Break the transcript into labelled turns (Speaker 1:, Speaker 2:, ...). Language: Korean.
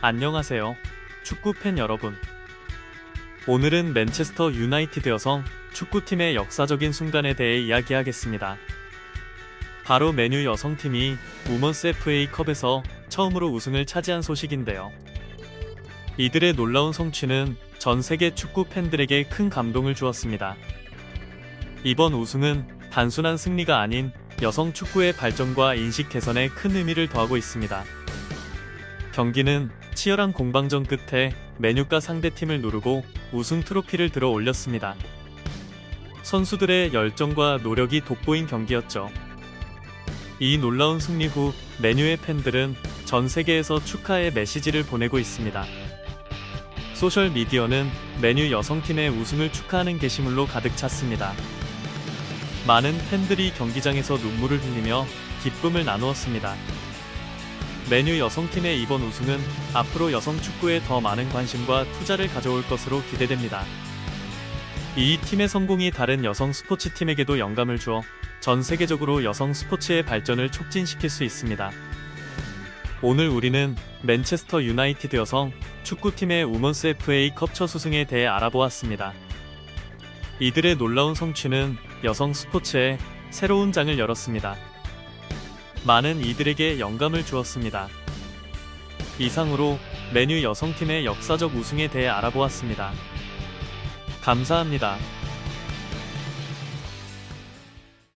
Speaker 1: 안녕하세요. 축구 팬 여러분. 오늘은 맨체스터 유나이티드 여성 축구팀의 역사적인 순간에 대해 이야기하겠습니다. 바로 메뉴 여성팀이 우먼스 FA컵에서 처음으로 우승을 차지한 소식인데요. 이들의 놀라운 성취는 전 세계 축구 팬들에게 큰 감동을 주었습니다. 이번 우승은 단순한 승리가 아닌 여성 축구의 발전과 인식 개선에 큰 의미를 더하고 있습니다. 경기는 치열한 공방전 끝에 메뉴가 상대팀을 누르고 우승 트로피를 들어 올렸습니다. 선수들의 열정과 노력이 돋보인 경기였죠. 이 놀라운 승리 후 메뉴의 팬들은 전 세계에서 축하의 메시지를 보내고 있습니다. 소셜 미디어는 메뉴 여성팀의 우승을 축하하는 게시물로 가득 찼습니다. 많은 팬들이 경기장에서 눈물을 흘리며 기쁨을 나누었습니다. 메뉴 여성팀의 이번 우승은 앞으로 여성 축구에 더 많은 관심과 투자를 가져올 것으로 기대됩니다. 이 팀의 성공이 다른 여성 스포츠 팀에게도 영감을 주어 전 세계적으로 여성 스포츠의 발전을 촉진시킬 수 있습니다. 오늘 우리는 맨체스터 유나이티드 여성 축구팀의 우먼스 FA컵 첫 우승에 대해 알아보았습니다. 이들의 놀라운 성취는 여성 스포츠에 새로운 장을 열었습니다. 많은 이들에게 영감을 주었습니다. 이상으로 메뉴 여성팀의 역사적 우승에 대해 알아보았습니다. 감사합니다.